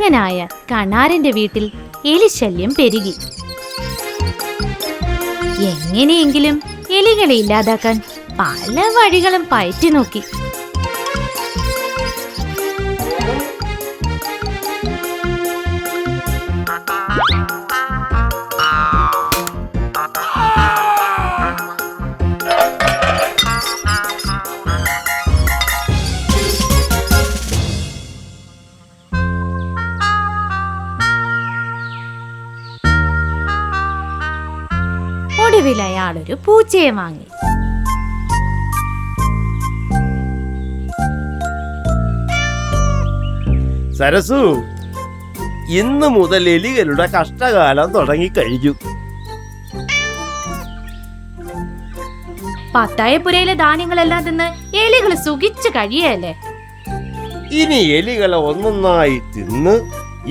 കർഷകനായ കണാരന്റെ വീട്ടിൽ എലിശല്യം പെരുകി. എങ്ങനെയെങ്കിലും എലികളെ ഇല്ലാതാക്കാൻ പല വഴികളും പയറ്റി നോക്കി. ഒടുവിൽ അയാൾ ഒരു പൂച്ചയെ വാങ്ങി. സരസു ഇന്ന് മുതൽ എലികളുടെ കഷ്ടകാലം തുടങ്ങിക്കഴിഞ്ഞു. പത്തായപ്പുരയിലെ ധാന്യങ്ങളെല്ലാം തിന്ന് എലികൾ സുഖിച്ചു കഴിയല്ലേ ഇനി എലികളെ ഒന്നൊന്നായി തിന്ന്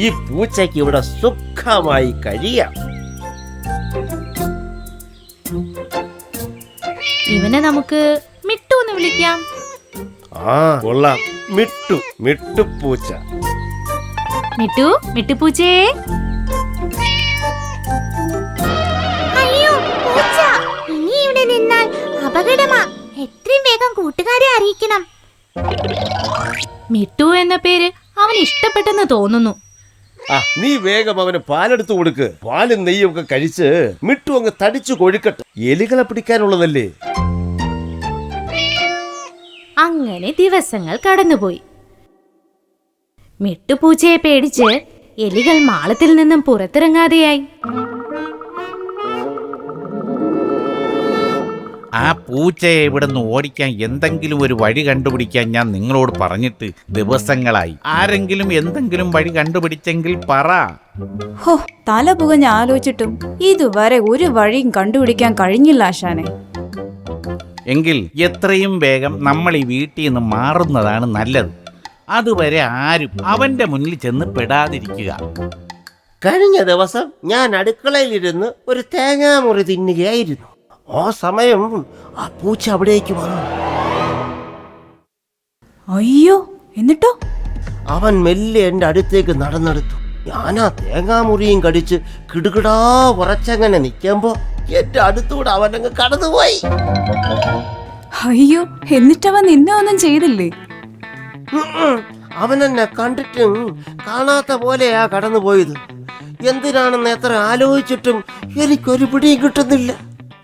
ഈ പൂച്ചയ്ക്ക് ഇവിടെ സുഖമായി കഴിയാം. ഇവനെ നമുക്ക് മിട്ടു എന്ന് വിളിക്കാം. ആ കൊള്ളാം. മിട്ടു മിട്ടു പൂച്ച. മിട്ടു മിട്ടു പൂച്ചേ. അയ്യോ പൂച്ച. ഇനി ഇവിടെ നിന്നാൽ അപകടമാ. എത്രയും വേഗം കൂട്ടുകാരെ അറിയിക്കണം. മിട്ടു എന്ന പേര് അവൻ ഇഷ്ടപ്പെട്ടെന്ന് തോന്നുന്നു. ആ നീ വേഗം അവന് പാലെടുത്ത് കൊടുക്ക്. പാലും നെയ്യും ഒക്കെ കഴിച്ച് മിട്ടു അങ്ങ് തടിച്ചു കൊഴുക്കട്ടെ. എലികളെ പിടിക്കാനുള്ളതല്ലേ? അങ്ങനെ ദിവസങ്ങൾ കടന്നുപോയി. മിട്ടുപൂച്ചയെ പേടിച്ച് എലികൾ മാളത്തിൽ നിന്നും പുറത്തിറങ്ങാതെയായി. ആ പൂച്ചയെ ഇവിടുന്ന് ഓടിക്കാൻ എന്തെങ്കിലും ഒരു വഴി കണ്ടുപിടിക്കാൻ ഞാൻ നിങ്ങളോട് പറഞ്ഞിട്ട് ദിവസങ്ങളായി. ആരെങ്കിലും എന്തെങ്കിലും വഴി കണ്ടുപിടിച്ചെങ്കിൽ പറ. ഹോ തല പുകഞ്ഞ് ആലോചിച്ചിട്ടും ഇതുവരെ ഒരു വഴിയും കണ്ടുപിടിക്കാൻ കഴിഞ്ഞില്ല ആശാനെ. എങ്കിൽ എത്രയും വേഗം നമ്മൾ ഈ വീട്ടിൽ നിന്ന് മാറുന്നതാണ് നല്ലത്. അതുവരെ ആരും അവന്റെ മുന്നിൽ ചെന്ന് പെടാതിരിക്കുക. കഴിഞ്ഞ ദിവസം ഞാൻ അടുക്കളയിലിരുന്ന് ഒരു തേങ്ങാമുറി തിന്നുകയായിരുന്നു. ആ സമയം ആ പൂച്ച അവിടേക്ക് വന്നു. അയ്യോ എന്നിട്ടോ? അവൻ മെല്ലെ എന്റെ അടുത്തേക്ക് നടന്നെടുത്തു. ഞാൻ ആ തേങ്ങാമുറിയും കടിച്ച് കിടുകിടാ ഉറച്ചങ്ങനെ നിൽക്കുമ്പോ എന്റെ അടുത്തൂടെ അവനങ്ങ് കടന്നുപോയി. അയ്യോ എന്നിട്ടവൻ നിന്നെ ഒന്നും ചെയ്തില്ലേ? അവനെന്നെ ഉം. അവൻ എന്നെ കണ്ടിട്ടും കാണാത്ത പോലെയാ കടന്നുപോയത്. എന്തിനാണെന്ന് എത്ര ആലോചിച്ചിട്ടും എനിക്കൊരു പിടിയും കിട്ടുന്നില്ല.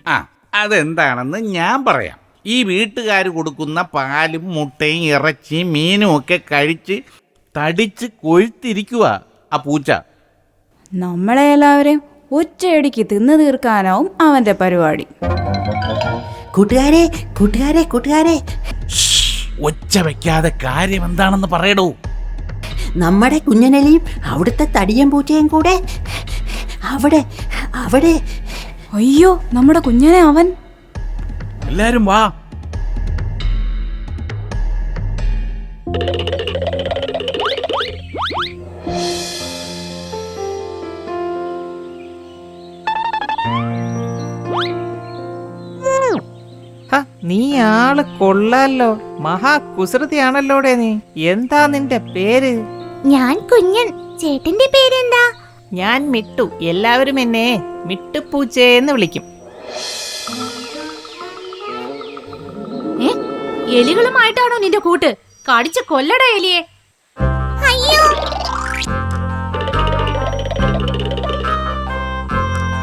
ആ അതെന്താണെന്ന് ഞാൻ പറയാം. ഈ വീട്ടുകാർ കൊടുക്കുന്ന പാലും മുട്ടയും ഇറച്ചിയും മീനും ഒക്കെ കഴിച്ച് തടിച്ച് കൊഴുത്തിരിക്കുക ആ പൂച്ച. നമ്മളെ എല്ലാവരെയും ഒറ്റയടിക്ക് തിന്നു തീർക്കാനാവും അവന്റെ പരിപാടി. കൂട്ടുകാരെ കൂട്ടുകാരെ കൂട്ടുകാരെ. ഒച്ച വെക്കാതെ കാര്യം എന്താണെന്ന് പറയടോ. നമ്മുടെ കുഞ്ഞനലിയും അവിടുത്തെ തടിയൻ പൂച്ചയും കൂടെ. അവിടെ അവിടെ. അയ്യോ നമ്മുടെ കുഞ്ഞനെ അവൻ. എല്ലാരും വാ. ആൾ കൊള്ളാലോ. മഹാകുസൃതിയാണല്ലോടെ നീ. എന്താ നിന്റെ പേര്? ഞാൻ കുഞ്ഞൻ. ചേട്ടന്റെ പേരെന്താ? ഞാൻ മിട്ടു. എല്ലാവരും എന്നെ മിട്ടുപൂച്ചയെന്ന് വിളിക്കും. ഏ? എലികളുമായിട്ടാണോ നിന്റെ കൂട്ട്? കടിച്ച് കൊല്ലട എലിയെ. അയ്യോ.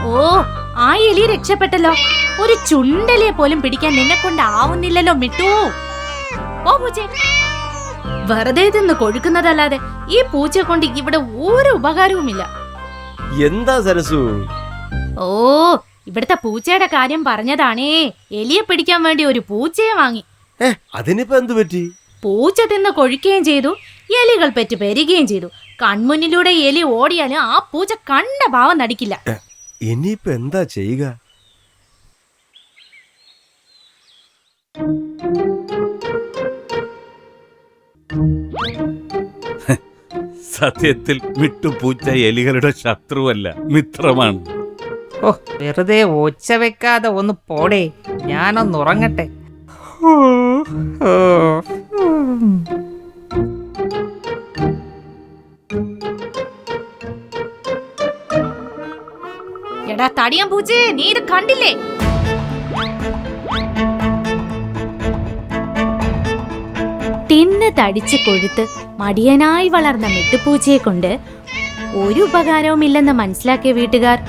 ഓ ആ എലി രക്ഷപ്പെട്ടല്ലോ. ഒരു ചുണ്ടലിയെ പോലും പിടിക്കാൻ നിന്നെ കൊണ്ടാവുന്നില്ലല്ലോ മിട്ടു. ഓ പൂച്ചേ. വെറുതെ നിന്ന് കൊഴുക്കുന്നതല്ലാതെ ഈ പൂച്ച കൊണ്ട് ഇവിടെ ഒരു ഉപകാരവുമില്ല. എന്താ സരസു? ഓ ഇവിടുത്തെ പൂച്ചയുടെ കാര്യം പറഞ്ഞതാണേ. എലിയെ പിടിക്കാൻ വേണ്ടി ഒരു പൂച്ചയെ വാങ്ങി. അതിനിപ്പോ എന്തു പറ്റി? പൂച്ച തിന്ന് കൊഴിക്കുകയും ചെയ്തു എലികൾ പെറ്റ് പെരുകയും ചെയ്തു. കൺമുന്നിലൂടെ എലി ഓടിയാലും ആ പൂച്ച കണ്ട ഭാവം നടിക്കില്ല. ഇനിയിപ്പോ എന്താ ചെയ്യുക? സത്യത്തിൽ വിട്ടുപൂച്ച എലികളുടെ ശത്രുവല്ല മിത്രമാണ്. ഓ വെറുതെ ഒച്ച വെക്കാതെ ഒന്ന് പോടേ ഞാനൊന്ന് ഉറങ്ങട്ടെ. ഓ, എടാ തടിയാൻ പൂച്ചേ നീ ഇത് കണ്ടില്ലേ? തിന്ന് തടിച്ച് കൊഴുത്ത് മടിയനായി വളർന്ന മെട്ടുപൂച്ചയെ കൊണ്ട് ഒരു ഉപകാരവുമില്ലെന്ന് മനസ്സിലാക്കിയ വീട്ടുകാർ.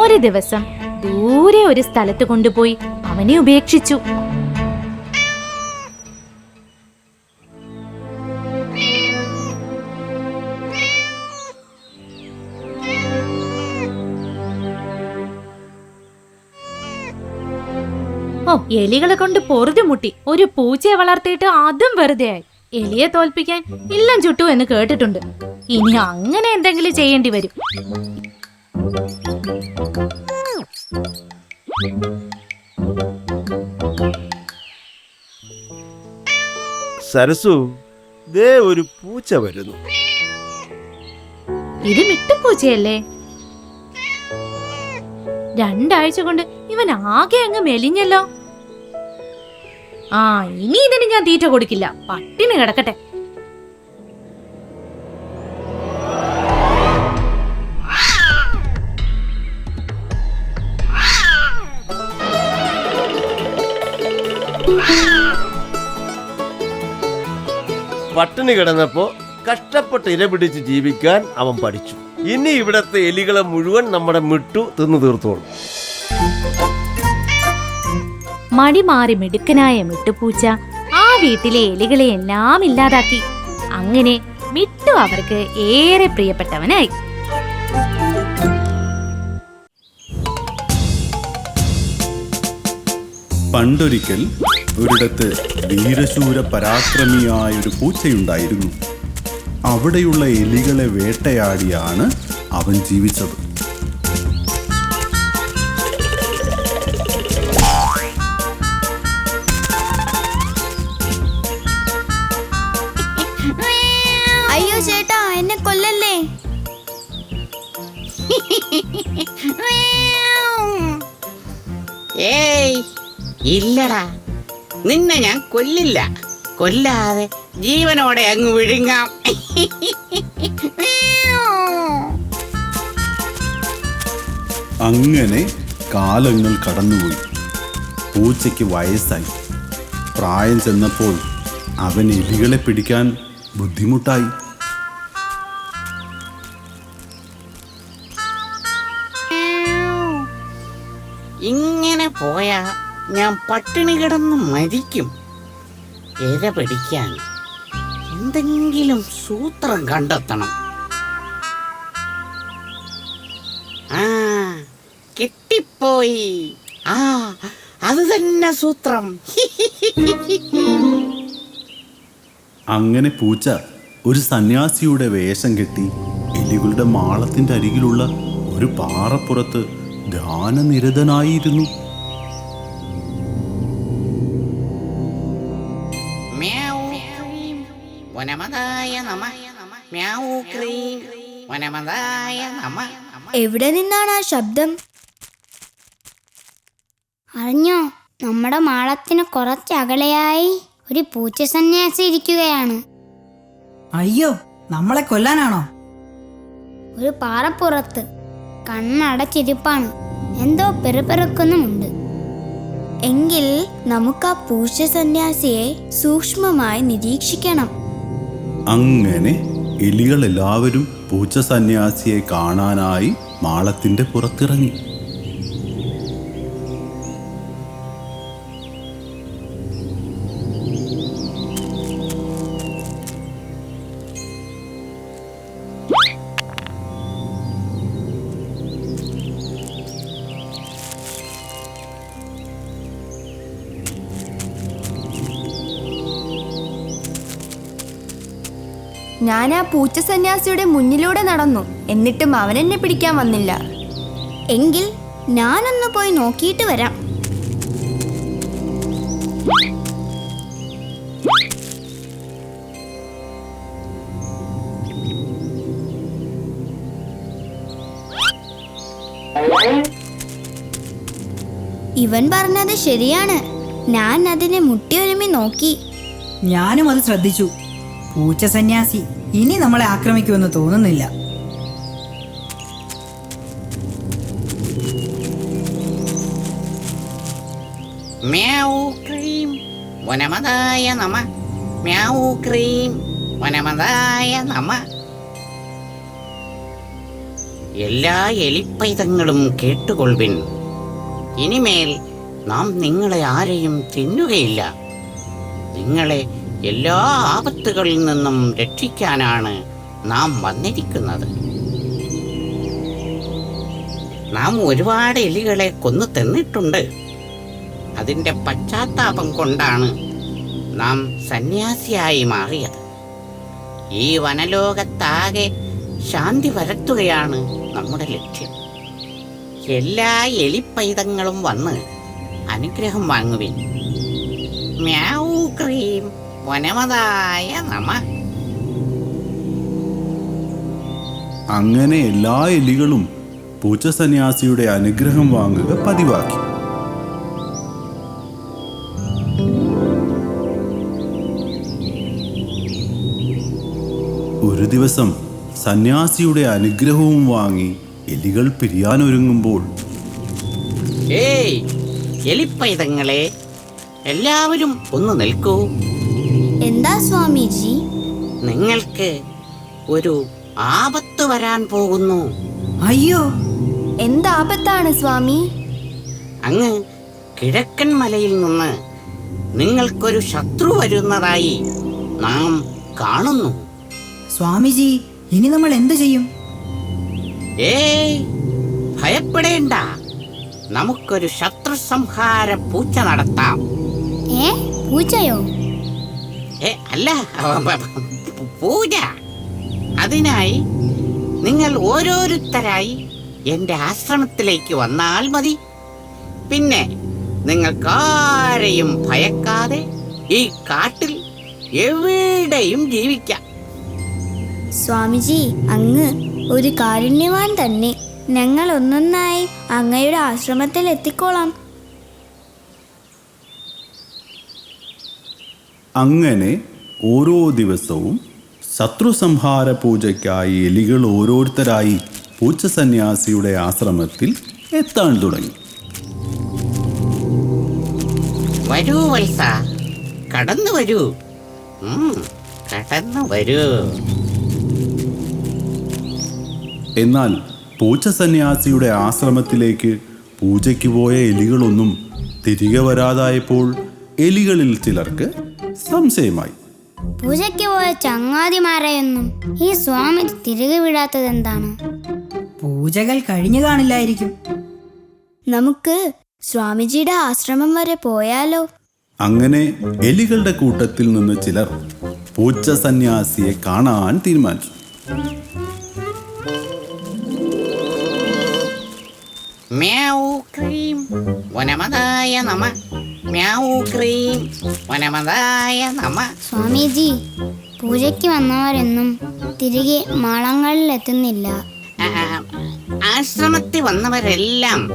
ഒരു ദിവസം ദൂരെ ഒരു സ്ഥലത്ത് കൊണ്ടുപോയി അവനെ ഉപേക്ഷിച്ചു. എലികളെ കൊണ്ട് പൊറുതി മുട്ടി. ഒരു പൂച്ചയെ വളർത്തിയിട്ട് അതും വെറുതെ ആയി. എലിയെ തോൽപ്പിക്കാൻ ഇല്ലം ചുട്ടു എന്ന് കേട്ടിട്ടുണ്ട്. ഇനി അങ്ങനെ എന്തെങ്കിലും ചെയ്യേണ്ടി വരും. സരസു ദേ ഒരു പൂച്ച വരുന്നു. ഇത് മിട്ടുപൂച്ചയല്ലേ രണ്ടാഴ്ച കൊണ്ട് ഇവൻ ആകെ അങ്ങ് മെലിഞ്ഞല്ലോ. ആ ഇനി ഇതിന് ഞാൻ തീറ്റ കൊടുക്കില്ല. പട്ടിണി കിടക്കട്ടെ. പട്ടിണി കിടന്നപ്പോ കഷ്ടപ്പെട്ട് ഇര പിടിച്ച് ജീവിക്കാൻ അവൻ പഠിച്ചു. ഇനി ഇവിടത്തെ എലികളെ മുഴുവൻ നമ്മുടെ മിട്ടു തിന്നു തീർത്തോളും. മടി മാറി മിടുക്കനായ മിട്ടുപൂച്ച ആ വീട്ടിലെ എലികളെ എല്ലാം ഇല്ലാതാക്കി. അങ്ങനെ മിട്ടു അവർക്ക് ഏറെ പ്രിയപ്പെട്ടവനായി. പണ്ടൊരിക്കൽ ഒരിടത്ത് വീരശൂര പരാക്രമിയായ ഒരു പൂച്ചയുണ്ടായിരുന്നു. അവിടെയുള്ള എലികളെ വേട്ടയാടിയാണ് അവൻ ജീവിച്ചത്. ഇല്ലടാ. നിന്നെ ഞാൻ കൊല്ലില്ല. കൊല്ലാതെ ജീവനോടെ അങ്ങ് വിഴുങ്ങാം. അങ്ങനെ കാലങ്ങൾ കടന്നുപോയി. പൂച്ചയ്ക്ക് വയസ്സായി. പ്രായം ചെന്നപ്പോൾ അവൻ എലികളെ പിടിക്കാൻ ബുദ്ധിമുട്ടായി. ഞാൻ പട്ടിണി കിടന്ന് മരിക്കും. ഇര പിടിക്കാൻ എന്തെങ്കിലും സൂത്രം കണ്ടെത്തണം. ആ കിട്ടിപ്പോയി. ആ അത് തന്നെ സൂത്രം. അങ്ങനെ പൂച്ച ഒരു സന്യാസിയുടെ വേഷം കെട്ടി എലികളുടെ മാളത്തിന്റെ അരികിലുള്ള ഒരു പാറപ്പുറത്ത് ധ്യാനനിരതനായിരുന്നു വനമതായ നമ. മ്യാവൂ ക്രീം. വനമതായ നമ. എവിടെ നിന്നാണ് ആ ശബ്ദം? അറിഞ്ഞോ? നമ്മുടെ മാളത്തിന് കുറച്ച് അകലെയായി ഒരു പൂച്ച സന്യാസി ഇരിക്കുകയാണ്. അയ്യോ നമ്മളെ കൊല്ലാനാണോ? ഒരു പാറപ്പുറത്ത് കണ്ണടച്ചിരിപ്പാണ് എന്തോ പെറുപെറുക്കുന്നുമുണ്ട്. എങ്കിൽ നമുക്ക് ആ പൂച്ച സന്യാസിയെ സൂക്ഷ്മമായി നിരീക്ഷിക്കണം. അങ്ങനെ എലികളെല്ലാവരും പൂച്ച സന്യാസിയെ കാണാനായി മാളത്തിന്റെ പുറത്തിറങ്ങി. പൂച്ച സന്യാസിയുടെ മുന്നിലൂടെ നടന്നു. എന്നിട്ടും അവൻ എന്നെ പിടിക്കാൻ വന്നില്ല. എങ്കിൽ ഞാനൊന്ന് പോയി നോക്കിയിട്ട് വരാം. ഇവൻ പറഞ്ഞത് ശരിയാണ്. ഞാൻ അതിനെ മുട്ടിയൊരുമി നോക്കി. ഞാനും അത് ശ്രദ്ധിച്ചു. പൂച്ച സന്യാസി ഇനി നമ്മളെ ആക്രമിക്കുമെന്ന് തോന്നുന്നില്ല. ക്രീം നമ. ക്രീം നമ. എല്ലാ എലിപ്പൈതങ്ങളും കേട്ടുകൊള്ളിൻ ഇനിമേൽ നാം നിങ്ങളെ ആരെയും തിന്നുകയില്ല. നിങ്ങളെ എല്ലാ ആപത്തുകളിൽ നിന്നും രക്ഷിക്കാനാണ് നാം വന്നിരിക്കുന്നത്. നാം ഒരുപാട് എലികളെ കൊന്നു തന്നിട്ടുണ്ട്. അതിന്റെ പശ്ചാത്താപം കൊണ്ടാണ് നാം സന്യാസിയായി മാറിയത്. ഈ വനലോകത്താകെ ശാന്തി വരത്തുകയാണ് നമ്മുടെ ലക്ഷ്യം. എല്ലാ എലിപ്പൈതങ്ങളും വന്ന് അനുഗ്രഹം വാങ്ങുവിൻ. മ്യാവൂ ക്രീം. വനമതായ നമ. അങ്ങനെ എല്ലാ എലികളും പൂച്ച സന്യാസിയുടെ അനുഗ്രഹം വാങ്ങുക പതിവാക്കി. ഒരു ദിവസം സന്യാസിയുടെ അനുഗ്രഹവും വാങ്ങി എലികൾ പിരിയാനൊരുങ്ങുമ്പോൾ ഏയ് എലിപ്പൈതങ്ങളെ എല്ലാവരും ഒന്ന് നിൽക്കൂ. സ്വാമിജി. നിങ്ങൾക്ക് ഒരു ആപത്ത് വരാൻ പോകുന്നു. അയ്യോ. എന്താപത്താണ് സ്വാമി? അങ്ങ് കിഴക്കൻ മലയിൽ നിന്ന് നിങ്ങൾക്കൊരു ശത്രു വരുന്നതായി നാം കാണുന്നു. സ്വാമിജി ഇനി നമ്മൾ എന്ത് ചെയ്യും? ഏയ് ഭയപ്പെടേണ്ട. നമുക്കൊരു ശത്രു സംഹാര പൂച്ച നടത്താം. ഏ പൂച്ചയോ? അല്ല പൂജ. അതിനായി നിങ്ങൾ ഓരോരുത്തരായി എന്റെ ആശ്രമത്തിലേക്ക് വന്നാൽ മതി. പിന്നെ നിങ്ങൾക്കാരെയും ഭയക്കാതെ ഈ കാട്ടിൽ എവിടെയും ജീവിക്കാം. സ്വാമിജി അങ്ങ് ഒരു കാരുണ്യവാൻ തന്നെ. ഞങ്ങൾ ഒന്നൊന്നായി അങ്ങയുടെ ആശ്രമത്തിൽ എത്തിക്കോളാം അങ്ങനെ ഓരോ ദിവസവും ശത്രു സംഹാര പൂജയ്ക്കായി എലികൾ ഓരോരുത്തരായി പൂച്ച സന്യാസിയുടെ ആശ്രമത്തിൽ എത്താൻ തുടങ്ങി. വരൂ വത്സ. കടന്നു വരൂ. കടന്നു വരൂ. എന്നാൽ പൂച്ച സന്യാസിയുടെ ആശ്രമത്തിലേക്ക് പൂജയ്ക്ക് പോയ എലികളൊന്നും തിരികെ വരാതായപ്പോൾ എലികളിൽ ചിലർക്ക് സംശയമായി. പൂജയ്ക്ക് പോയ ചങ്ങാതിമാരെയൊന്നും ഈ സ്വാമി തിരികെ വിടാത്തത് എന്താണ്? പൂജകൾ കഴിഞ്ഞു കാണില്ലായിരിക്കും. നമുക്ക് സ്വാമിജിയുടെ ആശ്രമം വരെ പോയാലോ? അങ്ങനെ എലികളുടെ കൂട്ടത്തിൽ നിന്ന് ചിലർ പൂച്ച സന്യാസിയെ കാണാൻ തീരുമാനിച്ചു. മ്യാവൂ ക്രീം വനമതായ നമ. സ്വാമിജി പൂജയ്ക്ക് വന്നവരൊന്നും തിരികെ മാളങ്ങളിൽ എത്തുന്നില്ല ആശ്രമത്തിൽ വന്നവരെല്ലാം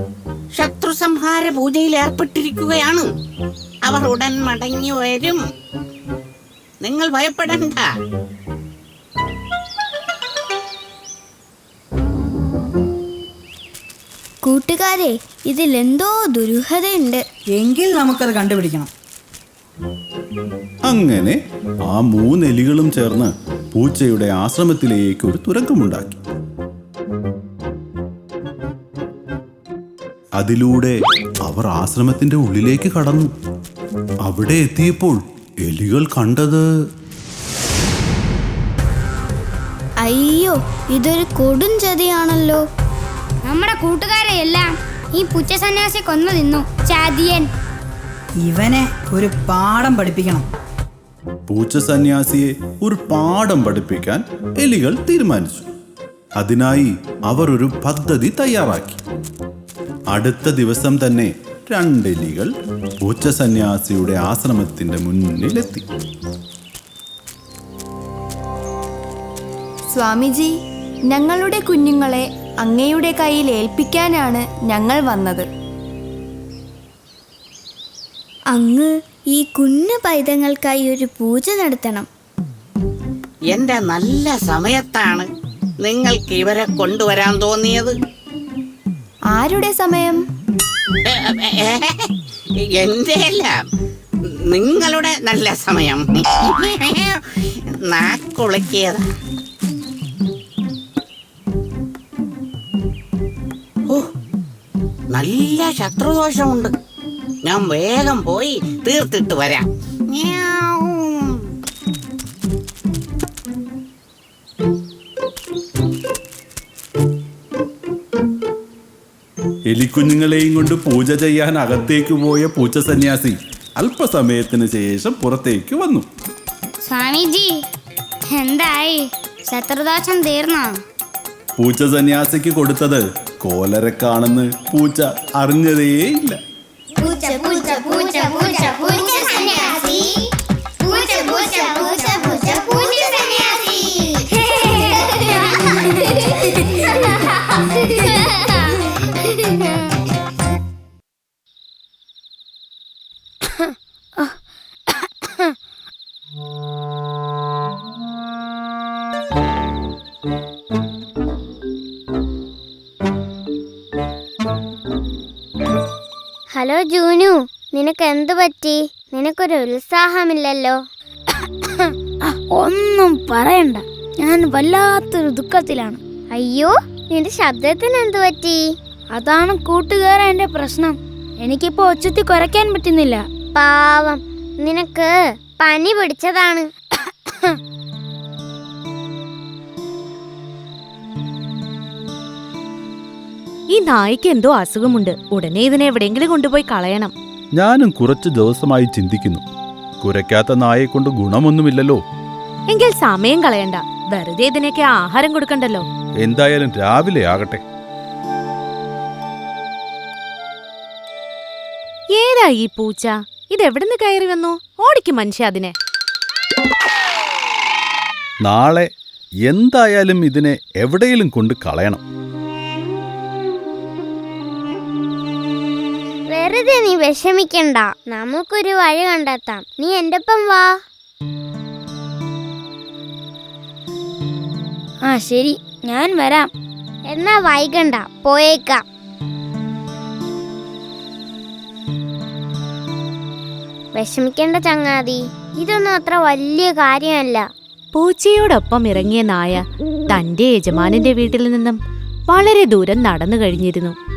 ശത്രു സംഹാര പൂജയിൽ ഏർപ്പെട്ടിരിക്കുകയാണ്. അവർ ഉടൻ മടങ്ങി വരും. നിങ്ങൾ ഭയപ്പെടണ്ട. കൂട്ടുകാരെ ഇതിലെന്തോ ദുരൂഹതയുണ്ട്. എങ്കിൽ നമുക്കത് കണ്ടുപിടിക്കണം. അങ്ങനെ ആ മൂന്ന് എലികളും ചേർന്ന് പൂച്ചയുടെ ആശ്രമത്തിലേക്ക് ഒരു തുരങ്കമുണ്ടാക്കി. അതിലൂടെ അവർ ആശ്രമത്തിന്റെ ഉള്ളിലേക്ക് കടന്നു. അവിടെ എത്തിയപ്പോൾ എലികൾ കണ്ടത് അയ്യോ ഇതൊരു കൊടും ചതിയാണല്ലോ. നമ്മുടെ കൂട്ടുകാരെ എല്ലാം ഈ പുച്ച സന്യാസി കൊന്നു തിന്നു ചാതിയൻ. ഇവനെ ഒരു പാഠം പഠിപ്പിക്കണം. പൂച്ച സന്യാസിയെ ഒരു പാഠം പഠിപ്പിക്കാൻ എലികൾ തീരുമാനിച്ചു. അതിനായി അവർ ഒരു പദ്ധതി തയ്യാറാക്കി. അടുത്ത ദിവസം തന്നെ രണ്ടെലികൾ പൂച്ച സന്യാസിയുടെ ആശ്രമത്തിന്റെ മുന്നിലെത്തി. സ്വാമിജി ഞങ്ങളുടെ കുഞ്ഞുങ്ങളെ അങ്ങയുടെ കയ്യിൽ ഏൽപ്പിക്കാനാണ് ഞങ്ങൾ വന്നത്. അങ്ങ് ഈ കുഞ്ഞു പൈതങ്ങൾക്കായി ഒരു പൂജ നടത്തണം. എന്റെ നല്ല സമയത്താണ് നിങ്ങൾക്ക് ഇവരെ കൊണ്ടുവരാൻ തോന്നിയത്. ആരുടെ സമയം? എന്റെ നിങ്ങളുടെ നല്ല സമയം. നാക്കുളക്കിയതാ. നല്ല ശത്രുദോഷമുണ്ട്. ഞാൻ വേഗം പോയി തീർത്തിട്ട് വരാം. എലിക്കുഞ്ഞുങ്ങളെയും കൊണ്ട് പൂജ ചെയ്യാൻ അകത്തേക്ക് പോയ പൂച്ച സന്യാസി അല്പസമയത്തിന് ശേഷം പുറത്തേക്ക് വന്നു. സ്വാമിജി എന്തായി? ശത്രുദോഷം തീർന്നോ? പൂച്ച സന്യാസിക്ക് കൊടുത്തത് കോലരക്കാണെന്ന് പൂച്ച അറിഞ്ഞതേയില്ല. ഹലോ ജൂനു നിനക്ക് എന്തു പറ്റി? നിനക്കൊരു ഉത്സാഹമില്ലല്ലോ. ഒന്നും പറയണ്ട. ഞാൻ വല്ലാത്തൊരു ദുഃഖത്തിലാണ്. അയ്യോ നിന്റെ ശബ്ദത്തിന് എന്തു പറ്റി? അതാണ് കൂട്ടുകാരന്റെ പ്രശ്നം. എനിക്കിപ്പോ ഒച്ചത്തി കുറയ്ക്കാൻ പറ്റുന്നില്ല. പാവം നിനക്ക് പനി പിടിച്ചതാണ്. ഈ നായ്ക്ക് എന്തോ അസുഖമുണ്ട്. ഉടനെ ഇതിനെ എവിടെയെങ്കിലും കൊണ്ടുപോയി കളയണം. ഞാനും കുറച്ചു ദിവസമായി ചിന്തിക്കുന്നു. കുരയ്ക്കാത്ത നായെ കൊണ്ട് ഗുണമൊന്നുമില്ലല്ലോ. എങ്കിൽ സമയം കളയണ്ട. വെറുതെ ഇതിനൊക്കെ ആഹാരം കൊടുക്കണ്ടല്ലോ. എന്തായാലും രാവിലെ ആകട്ടെ. ഏതാ ഈ പൂച്ച? ഇതെവിടുന്ന് കയറി വന്നു? ഓടിക്കും മനുഷ്യ അതിനെ. നാളെ എന്തായാലും ഇതിനെ എവിടെയെങ്കിലും കൊണ്ട് കളയണം. വെറുതെ നീ വിഷമിക്കണ്ട. നമുക്കൊരു വഴി കണ്ടെത്താം. നീ എന്റെ ഒപ്പം വാ. ആ ശരി. ഞാൻ വരാം. എന്നാ വൈകണ്ട. പോയേക്കാം. വിഷമിക്കേണ്ട ചങ്ങാതി. ഇതൊന്നും അത്ര വലിയ കാര്യമല്ല. പൂച്ചയോടൊപ്പം ഇറങ്ങിയ നായ തന്റെ യജമാനന്റെ വീട്ടിൽ നിന്നും വളരെ ദൂരം നടന്നു കഴിഞ്ഞിരുന്നു.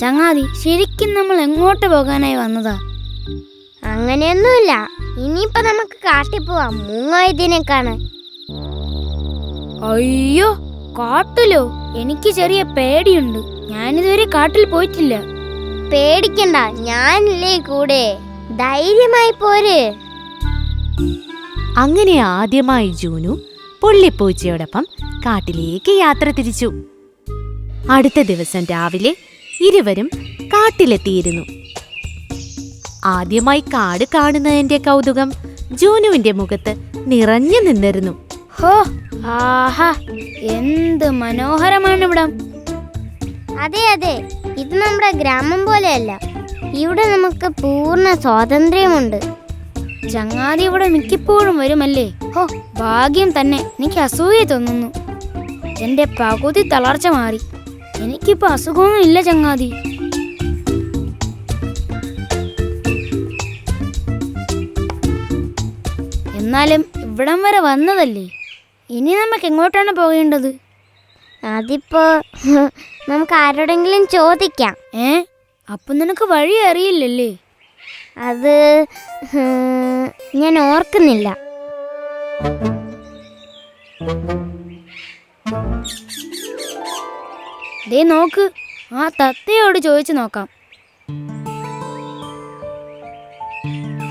ചങ്ങാതി ശരിക്കും നമ്മൾ എങ്ങോട്ട് പോകാനായി വന്നതാ? അങ്ങനെയൊന്നുമില്ല. ഇനിയിപ്പോ നമുക്ക് കാട്ടിൽ പോവാം. മൂങ്ങായതിനെ കാണാൻ അയ്യോ കാട്ടിലോ? എനിക്ക് ചെറിയ പേടിയുണ്ട്. ഞാനിതുവരെ കാട്ടിൽ പോയിട്ടില്ല. പേടിക്കണ്ട. ഞാനില്ലേ കൂടെ. ധൈര്യമായി പോര്. അങ്ങനെ ആദ്യമായി ജൂനു പുള്ളിപ്പൂച്ചയോടൊപ്പം കാട്ടിലേക്ക് യാത്ര തിരിച്ചു. അടുത്ത ദിവസം രാവിലെ ഇരുവരും കാട്ടിലെത്തിയിരുന്നു. ആദ്യമായി കാട് കാണുന്നതിന്റെ കൗതുകം ജൂനുവിന്റെ മുഖത്ത് നിറഞ്ഞു നിന്നിരുന്നു. ഹോ ആഹാ എന്ത് മനോഹരമാണ് ഇവിടം അതെ അതെ ഇത് നമ്മുടെ ഗ്രാമം പോലെയല്ല. ഇവിടെ നമുക്ക് പൂർണ സ്വാതന്ത്ര്യമുണ്ട്. ചങ്ങാതി ഇവിടെ മിക്കപ്പോഴും വരുമല്ലേ? ഹോ ഭാഗ്യം തന്നെ. എനിക്ക് അസൂയ തോന്നുന്നു. എന്റെ പകുതി തളർച്ച മാറി. എനിക്കിപ്പോ അസുഖമൊന്നും ഇല്ല ചങ്ങാതി. എന്നാലും ഇവിടം വരെ വന്നതല്ലേ? ഇനി നമുക്ക് എങ്ങോട്ടാണ് പോകേണ്ടത്? അതിപ്പോ നമുക്ക് ആരോടെങ്കിലും ചോദിക്കാം. ഏ? അപ്പൊ നിനക്ക് വഴി അറിയില്ലല്ലേ? അത് ഞാൻ ഓർക്കുന്നില്ല. ദേ നോക്ക്. ആ തത്തയോട് ചോദിച്ചു നോക്കാം.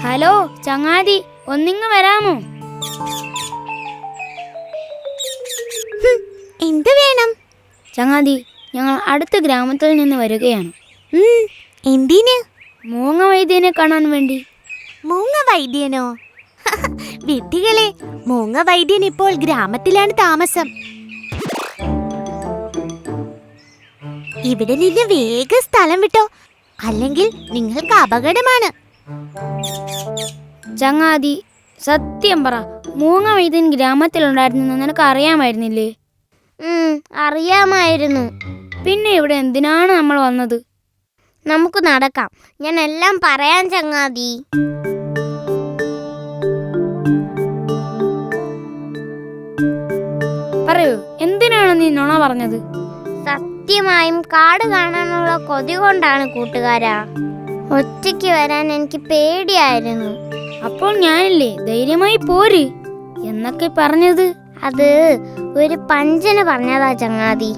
ഹലോ ചങ്ങാതി ഒന്നിങ്ങ് വരാമോ? എന്ത് വേണം? ചങ്ങാതി ഞങ്ങൾ അടുത്ത ഗ്രാമത്തിൽ നിന്ന് വരികയാണ്. എന്തിന്? മൂങ്ങ വൈദ്യനെ കാണാൻ വേണ്ടി. മൂങ്ങ വൈദ്യനോ? വിദ്യകളെ മൂങ്ങ വൈദ്യൻ ഇപ്പോൾ ഗ്രാമത്തിലാണ് താമസം. ഇവിടെ നിന്ന് വേഗം സ്ഥലം വിട്ടോ. അല്ലെങ്കിൽ നിങ്ങൾക്ക് അപകടമാണ്. ചങ്ങാതി സത്യം പറ മൂങ്ങ വൈദ്യൻ ഗ്രാമത്തിലുണ്ടായിരുന്നു നിനക്ക് അറിയാമായിരുന്നില്ലേ? അറിയാമായിരുന്നു. പിന്നെ ഇവിടെ എന്തിനാണ് നമ്മൾ വന്നത്? നമുക്ക് നടക്കാം. ഞാൻ എല്ലാം പറയാൻ ചങ്ങാതി. പറയൂ എന്തിനാണ് നീ നുണ പറഞ്ഞത്? സത്യമായും കാട് കാണാനുള്ള കൊതി കൊണ്ടാണ് കൂട്ടുകാരാ. ഒറ്റയ്ക്ക് വരാൻ എനിക്ക് പേടിയായിരുന്നു. അപ്പോൾ ഞാനില്ലേ ധൈര്യമായി പോര് എന്നൊക്കെ പറഞ്ഞത്? അത് ഒരു പഞ്ചന് പറഞ്ഞതാ ചങ്ങാതി.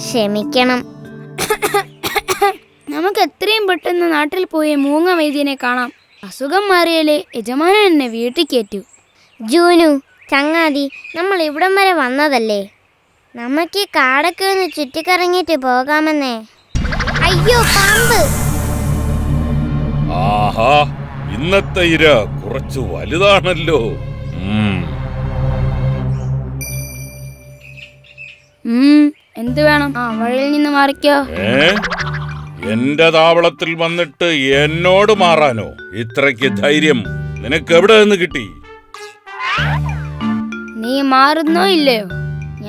ക്ഷമിക്കണം. നമുക്ക് എത്രയും പെട്ടെന്ന് നാട്ടിൽ പോയി മൂങ്ങ വൈദ്യനെ കാണാം. അസുഖം മാറിയാലേ യജമാനൻ എന്നെ വീട്ടിൽ കയറ്റു. ജൂനു ചങ്ങാതി നമ്മൾ ഇവിടം വരെ വന്നതല്ലേ? നമുക്ക് ഈ കാടൊക്കെ ഒന്ന് ചുറ്റിക്കറങ്ങിയിട്ട് പോകാമെന്നേ. അയ്യോ പാമ്പ്. ആഹാ ഇന്നത്തെ ഇര കുറച്ച് വലുതാണല്ലോ. എന്ത് വേണം? ആ വഴിയിൽ നിന്ന് മാറിക്കോ. എന്റെ താവളത്തിൽ വന്നിട്ട് എന്നോട് മാറാനോ? ഇത്രയ്ക്ക് ധൈര്യം നിനക്ക് എവിടെ നിന്ന് കിട്ടി? നീ മാറുന്നോ ഇല്ലയോ?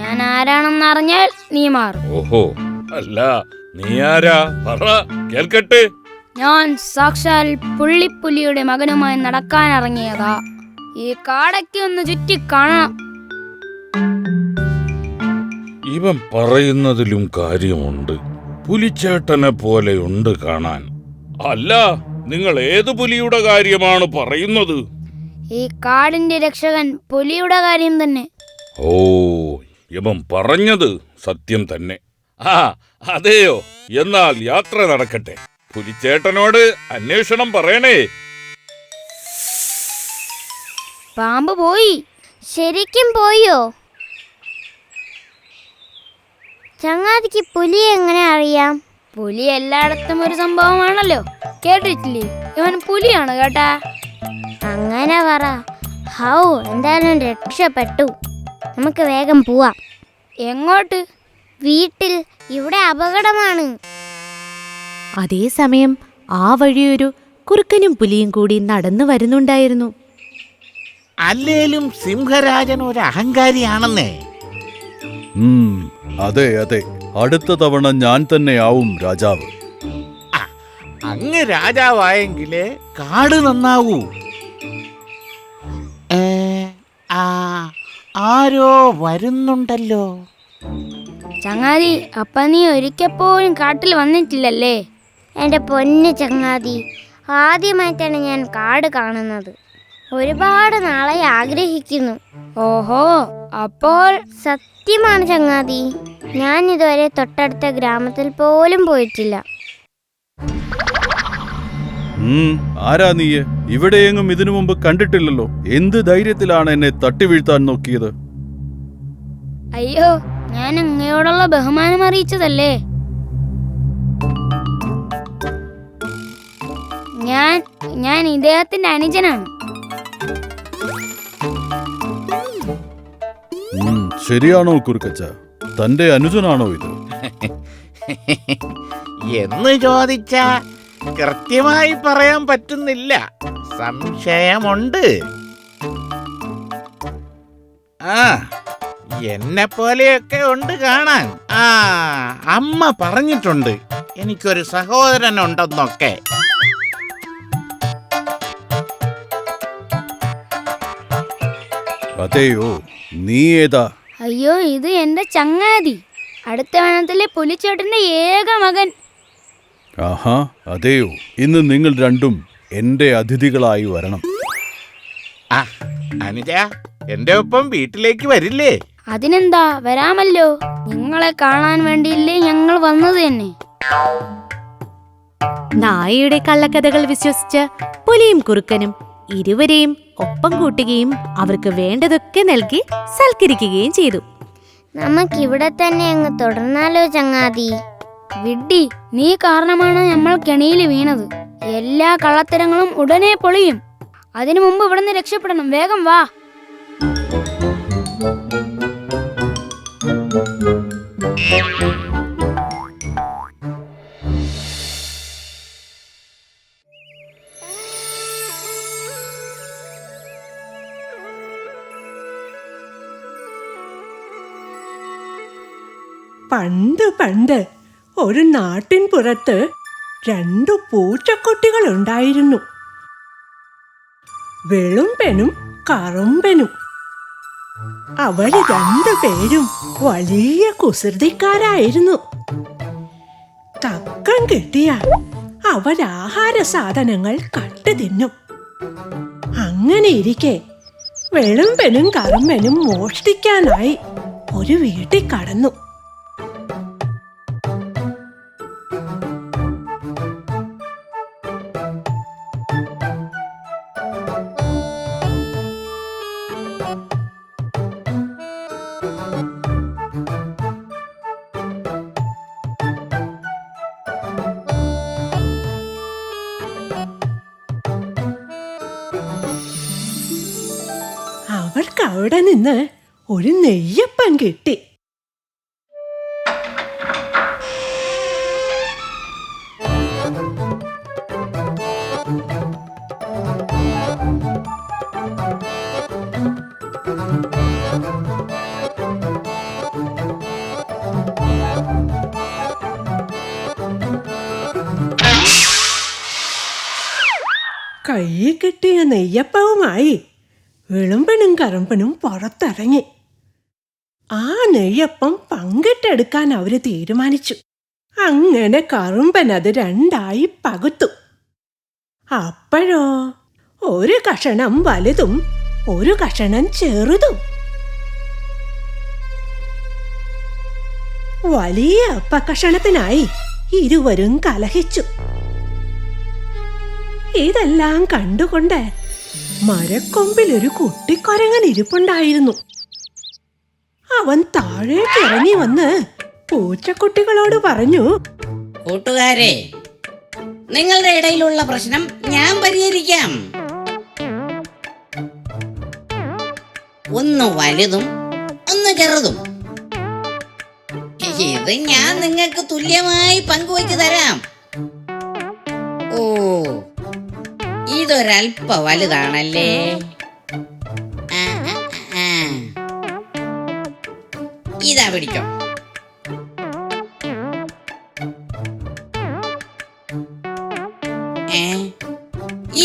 ഞാൻ ആരാണെന്ന് അറിഞ്ഞാൽ നീ മാറും. ഓഹോ. അല്ല നീ ആരാ? പറ കേൾക്കട്ടെ. ഞാൻ സാക്ഷാൽ പുള്ളിപ്പുലിയുടെ മകനുമായി നടക്കാൻ ഇറങ്ങിയതാ. ഈ കാടയ്ക്ക് ഒന്ന് ചുറ്റി കാണണം. ഇവൻ പറയുന്നതിലും കാര്യമുണ്ട്. പുലിച്ചേട്ടനെ ഉണ്ട് കാണാൻ. അല്ല നിങ്ങൾ ഏത് പുലിയുടെ കാര്യമാണ് പറയുന്നത്? ഈ കാടിന്റെ രക്ഷകൻ പുലിയുടെ കാര്യം തന്നെ. ഓ ഇവൻ പറഞ്ഞത് സത്യം തന്നെ. ആ അതെയോ? എന്നാൽ യാത്ര നടക്കട്ടെ. പുലിച്ചേട്ടനോട് അന്വേഷണം പറയണേ. പാമ്പ് പോയി. ശരിക്കും പോയോ? ചങ്ങാതിക്ക് പുലി എങ്ങനെ അറിയാം? പുലി എല്ലായിടത്തും ഒരു സംഭവമാണല്ലോ. കേട്ടിട്ടില്ലേ? ഇവൻ പുലിയാണ് കേട്ടാ. അങ്ങനെ പറ. ഹൗ എന്തായാലും രക്ഷപ്പെട്ടു. നമുക്ക് വേഗം പോവാം. എങ്ങോട്ട്? വീട്ടിൽ. ഇവിടെ അപകടമാണ്. അതേസമയം ആ വഴിയൊരു കുറുക്കനും പുലിയും കൂടി നടന്നു വരുന്നുണ്ടായിരുന്നു. അല്ലേലും സിംഹരാജൻ ഒരു അഹങ്കാരിയാണെന്നേ അതെ അതെ. അടുത്ത തവണ ഞാൻ തന്നെയാവും രാജാവ്. അങ്ങ് രാജാവായെങ്കിലേ കാട് നന്നാവൂ. ആ, ആരോ വരുന്നുണ്ടല്ലോ. ചങ്ങാതി അപ്പ നീ ഒരിക്കപ്പോഴും കാട്ടിൽ വന്നിട്ടില്ലല്ലേ? എന്റെ പൊന്നു ചങ്ങാതി ആദ്യമായിട്ടാണ് ഞാൻ കാട് കാണുന്നത്. ഒരുപാട് നാളെ ആഗ്രഹിക്കുന്നു. ഓഹോ അപ്പോൾ സത്യമാണ് ചങ്ങാതി. ഞാൻ ഇതുവരെ തൊട്ടടുത്ത ഗ്രാമത്തിൽ പോലും പോയിട്ടില്ല. ആരാ നീയെ? ഇവിടെയെങ്ങും ഇതിനു മുമ്പ് കണ്ടിട്ടില്ലല്ലോ. എന്ത് ധൈര്യത്തിലാണ് എന്നെ തട്ടി വീഴ്ത്താൻ നോക്കിയത്? അയ്യോ ഞാൻ അങ്ങയോടുള്ള ബഹുമാനം അറിയിച്ചതല്ലേ? ഞാൻ ഞാൻ ഇദ്ദേഹത്തിന്റെ അനുജനാണ്. ഉം, ശരിയാണോ കുറുക്കച്ച? തന്റെ അനുജനാണോ ഇത്? എന്ന് ചോദിച്ച കൃത്യമായി പറയാൻ പറ്റുന്നില്ല. സംശയമുണ്ട്. ആ എന്നെ പോലെയൊക്കെ ഉണ്ട് കാണാൻ. ആ അമ്മ പറഞ്ഞിട്ടുണ്ട്. എനിക്കൊരു സഹോദരൻ ഉണ്ടെന്നൊക്കെ അതെയോ നീ ഏതാ? അയ്യോ ഇത് എന്റെ ചങ്ങാതി. അടുത്ത വനത്തിലെ പുലിച്ചേട്ടന്റെ ഏക മകൻ. ആഹാ അതെയോ. ഇന്ന് നിങ്ങൾ രണ്ടും എന്റെ അതിഥികളായി വരണം. ആ അനുജ എന്റെ ഒപ്പം വീട്ടിലേക്ക് വരില്ലേ? അതിനെന്താ? വരാമല്ലോ. നിങ്ങളെ കാണാൻ വേണ്ടിയില്ലേ ഞങ്ങൾ വന്നത് തന്നെ. നായയുടെ കള്ളക്കഥകൾ വിശ്വസിച്ച് പുലിയും കുറുക്കനും ഇരുവരെയും ഒപ്പം കൂട്ടുകയും അവർക്ക് വേണ്ടതൊക്കെ നൽകി സൽക്കരിക്കുകയും ചെയ്തു. നമുക്കിവിടെ തന്നെ അങ്ങ് തുടർന്നാലോ ചങ്ങാതി? വിഡ്ഡി നീ കാരണമാണ് നമ്മൾ കെണിയിൽ വീണത്. എല്ലാ കള്ളത്തരങ്ങളും ഉടനെ പൊളിയും. അതിനു മുമ്പ് ഇവിടുന്ന് രക്ഷപ്പെടണം. വേഗം വാ. പണ്ട് പണ്ട് ഒരു നാട്ടിൻ പുറത്ത് രണ്ടു പൂച്ചക്കുട്ടികൾ ഉണ്ടായിരുന്നു വെളുമ്പനും കറുമ്പനും. അവർ രണ്ടുപേരും വലിയ കുസൃതിക്കാരായിരുന്നു. തക്കം കിട്ടിയ അവരാഹാര സാധനങ്ങൾ കട്ടു തിന്നും. അങ്ങനെ ഇരിക്കെ വെളുമ്പനും കറുമ്പനും മോഷ്ടിക്കാനായി ഒരു വീട്ടിൽ കടന്നു. നിന്ന് ഒരു നെയ്യപ്പൻ കിട്ടി. കൈ കിട്ടിയ നെയ്യപ്പവുമായി വിളുമ്പനും കറുമ്പനും പുറത്തിറങ്ങി. ആ നെയ്യപ്പം പങ്കിട്ടെടുക്കാൻ അവർ തീരുമാനിച്ചു. അങ്ങനെ കറുമ്പൻ അത് രണ്ടായി പകുത്തു. അപ്പോഴോ ഒരു കഷണം വലുതും ഒരു കഷണം ചെറുതും. വലിയ അപ്പക്കഷണത്തിനായി ഇരുവരും കലഹിച്ചു. ഇതെല്ലാം കണ്ടുകൊണ്ട് മരക്കൊമ്പിൽ ഒരു കുട്ടിക്കൊരങ്ങൻ ഇരിപ്പുണ്ടായിരുന്നു. അവൻ താഴേക്ക് ഇറങ്ങി വന്ന് പൂച്ചക്കുട്ടികളോട് പറഞ്ഞു കൂട്ടുകാരെ നിങ്ങളുടെ ഇടയിലുള്ള പ്രശ്നം ഞാൻ പരിഹരിക്കാം. ഒന്ന് വലുതും ഒന്ന് ചെറുതും. ഇത് ഞാൻ നിങ്ങൾക്ക് തുല്യമായി പങ്കുവെച്ച് തരാം. ഓ ഇതൊരൽപ്പ വലുതാണല്ലേ. ഇതാ പിടിക്കോ.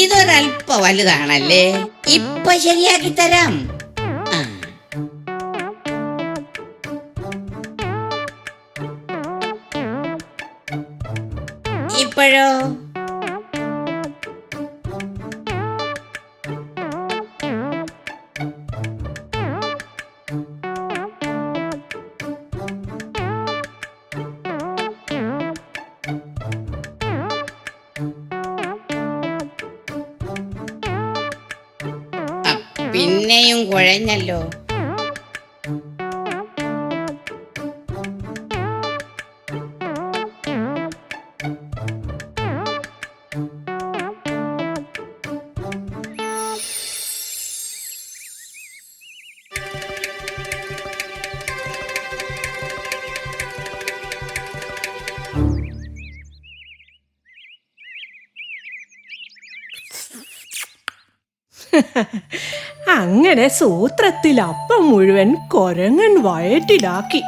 ഇതൊരൽപ്പ വലുതാണല്ലേ? ഇപ്പൊ ശരിയാക്കി തരാം. ഇപ്പോഴോ? പിന്നെയും കുഴഞ്ഞല്ലോ അങ്ങനെ സൂത്രത്തിൽ അപ്പം മുഴുവൻ കൊരങ്ങൻ വയറ്റിലാക്കി.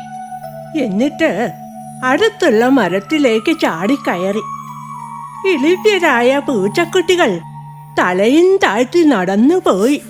എന്നിട്ട് അടുത്തുള്ള മരത്തിലേക്ക് ചാടിക്കയറി ഇളിപ്യരായ പൂച്ചക്കുട്ടികൾ തലയും താഴ്ത്തി നടന്നു പോയി